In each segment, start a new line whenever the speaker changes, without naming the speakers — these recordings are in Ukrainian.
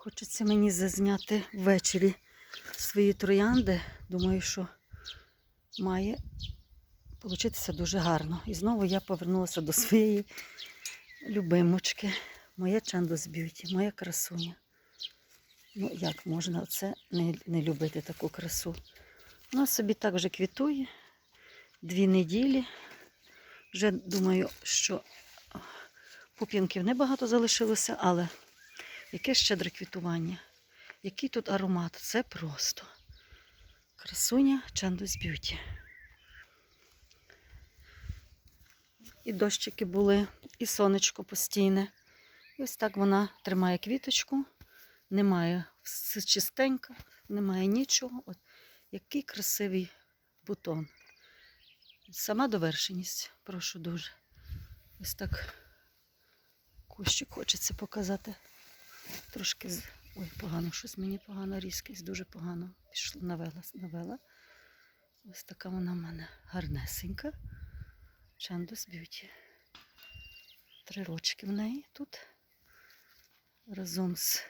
Хочеться мені зазняти ввечері свої троянди. Думаю, що має получитися дуже гарно. І знову я повернулася до своєї любимочки. Моя Чандос Б'юті, моя красуня. Ну, як можна це не, не любити таку красу? Вона собі так вже квітує. Дві неділі. Вже думаю, що пуп'янків небагато залишилося, але яке щедре квітування. Який тут аромат? Це просто. Красуня Чандос Б'юті. І дощики були, і сонечко постійне. І ось так вона тримає квіточку, немає все чистенько, немає нічого. От який красивий бутон. Сама довершеність, прошу дуже. Ось так кущик хочеться показати. Трошки з- ой, погано, щось мені погано, різкість, дуже погано. Пішла, навела, навела. Ось така вона в мене гарнесенька. Чандос Б'юті. Три рочки в неї тут. Разом з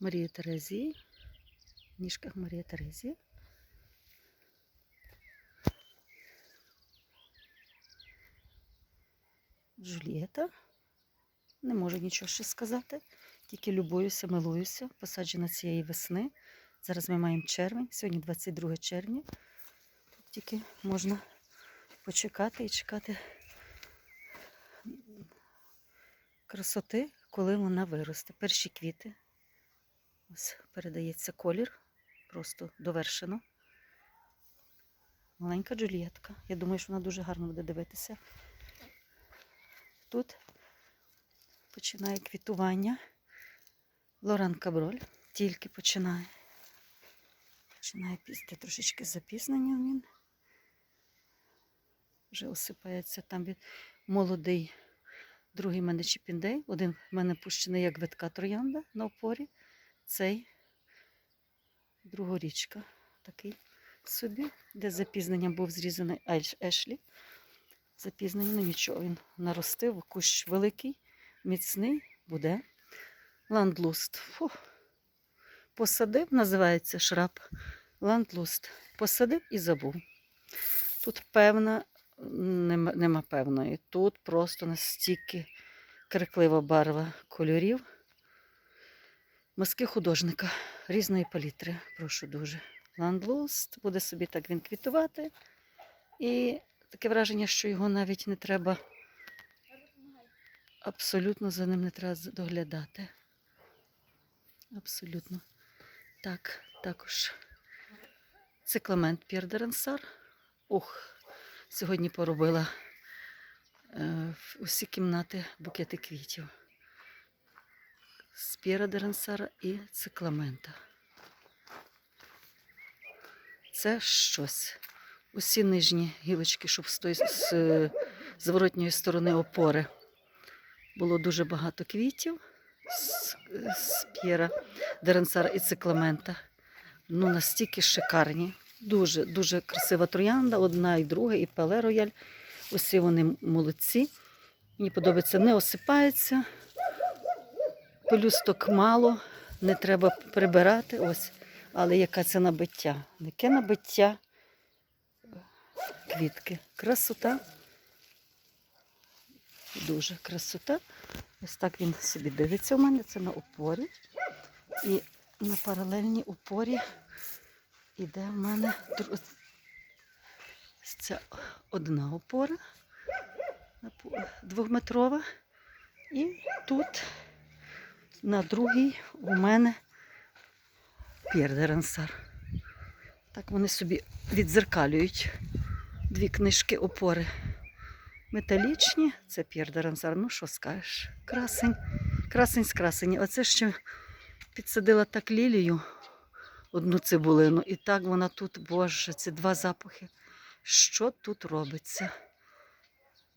Марією Терезією. В ніжках Марія Терезія. Джулієта. Не можу нічого ще сказати. Тільки любуюся, милуюся. Посаджена цієї весни. Зараз ми маємо червень. Сьогодні 22 червня. Тут тільки можна почекати і чекати красоти, коли вона виросте. Перші квіти. Ось передається колір. Просто довершено. Маленька Джулієтка. Я думаю, що вона дуже гарно буде дивитися. Тут починає квітування. Лоран Каброль тільки починає. Починає пісти трошечки запізненням він. Вже осипається там від молодий. Другий в мене чіпіндей. Один в мене пущений як витка троянда на опорі. Цей другорічка такий собі, де запізненням був зрізаний Ешлі. Запізнення, ну нічого, він наростив, кущ великий, міцний буде. Ландлуст. Фу. Посадив, називається шраб. Ландлуст. Посадив і забув. Тут певна, нема, нема певної. Тут просто настільки криклива барва кольорів. Мазки художника різної палітри. Прошу дуже. Ландлуст. Буде собі так він квітувати. І таке враження, що його навіть не треба. Абсолютно за ним не треба доглядати. Абсолютно. Так, також цикламент П'єр де Рансар. Ух, сьогодні поробила е, усі кімнати букети квітів. З П'єра де Рансара і цикламента. Це щось. Усі нижні гілочки, щоб з, тої, з е, зворотньої сторони опори було дуже багато квітів з, з П'єра Деренсара і цикламента. Ну, настільки шикарні. Дуже, дуже красива троянда, одна і друга, і Пеле Рояль. Усі вони молодці. Мені подобається, не осипаються. Пелюсток мало, не треба прибирати. Ось. Але яка це набиття? Яке набиття квітки. Красота. Дуже красота. Ось так він собі дивиться у мене. Це на опорі. І на паралельній опорі іде в мене це одна опора двохметрова. І тут на другій у мене П'єр де Рансар. Так вони собі відзеркалюють дві книжки опори. Металічні, це П'єр де Ну що скажеш? Красень. Красень з красені. Оце ще підсадила так лілію, одну цибулину, і так вона тут, боже, ці два запахи. Що тут робиться?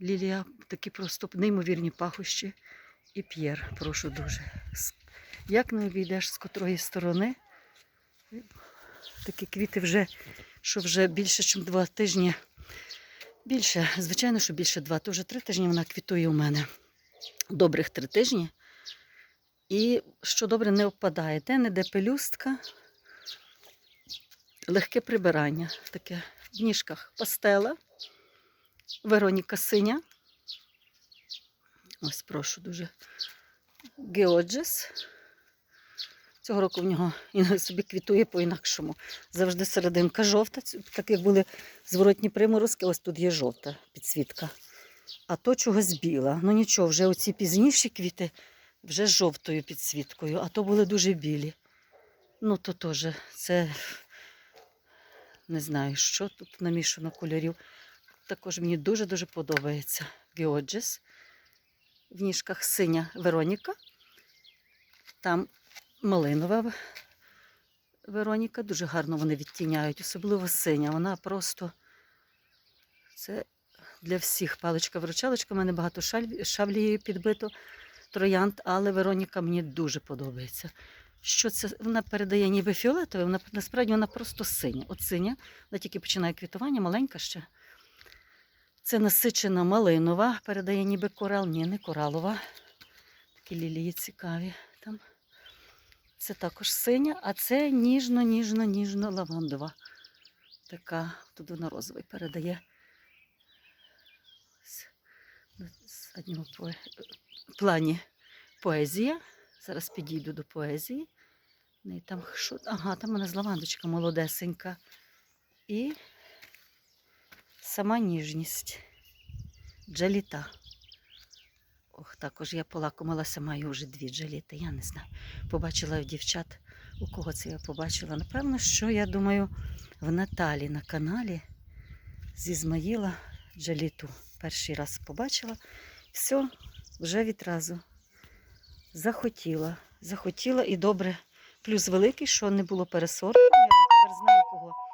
Лілія такі просто неймовірні пахощі. І П'єр, прошу дуже. Як не обійдеш з котрої сторони? Такі квіти вже, що вже більше, ніж два тижні. Більше, звичайно, що більше два. То вже три тижні вона квітує у мене. Добрих три тижні. І що добре, не впадає. Де не де пелюстка. Легке прибирання. Таке в ніжках пастела. Вероніка синя. Ось прошу дуже. Геоджес. Цього року в нього собі квітує по-інакшому. Завжди серединка жовта, так як були зворотні приморозки, ось тут є жовта підсвітка. А то чогось біла. Ну нічого, вже оці пізніші квіти вже з жовтою підсвіткою, а то були дуже білі. Ну, то теж це не знаю, що тут намішано кольорів. Також мені дуже-дуже подобається Геоджес. В ніжках синя Вероніка. Там малинова Вероніка. Дуже гарно вони відтіняють, особливо синя. Вона просто це для всіх паличка-виручалочка. У мене багато шавлією підбито троянд, але Вероніка мені дуже подобається. Що це? Вона передає ніби фіолетове, вона насправді вона просто синя. От синя, вона тільки починає квітування, маленька ще. Це насичена малинова, передає ніби корал. Ні, не коралова. Такі лілії цікаві там. Це також синя, а це ніжно-ніжно-ніжно лавандова. Така, тут вона розовий передає. На задньому плані поезія. Зараз підійду до поезії. В неї там що? Ага, там у нас лавандочка молодесенька. І сама ніжність. Джаліта. Ох, також я полакомилася, маю вже дві джаліти, я не знаю. Побачила в дівчат, у кого це я побачила. Напевно, що я думаю, в Наталі на каналі з Ізмаїла джаліту. Перший раз побачила. Все, вже відразу захотіла. Захотіла і добре. Плюс великий, що не було пересорту. Я тепер знаю, кого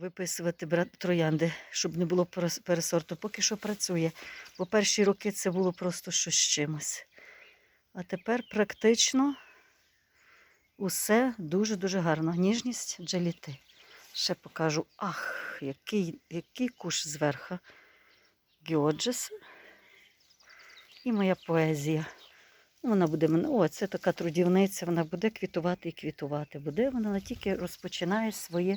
виписувати бра- троянди, щоб не було пересорту. Поки що працює. Бо перші роки це було просто щось чимось. А тепер практично усе дуже-дуже гарно. Ніжність джаліти. Ще покажу. Ах, який, який куш зверху. Геоджес. І моя поезія. Вона буде мене. О, це така трудівниця, вона буде квітувати і квітувати. Буде вона тільки розпочинає своє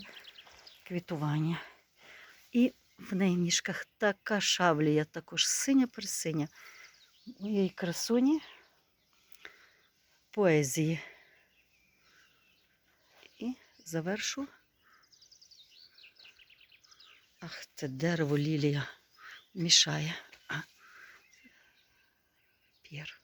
квітування. І в неї така шавлія, також синя персиня. Моєї красуні поезії. І завершу. Ах, це дерево лілія мішає. А. П'єр.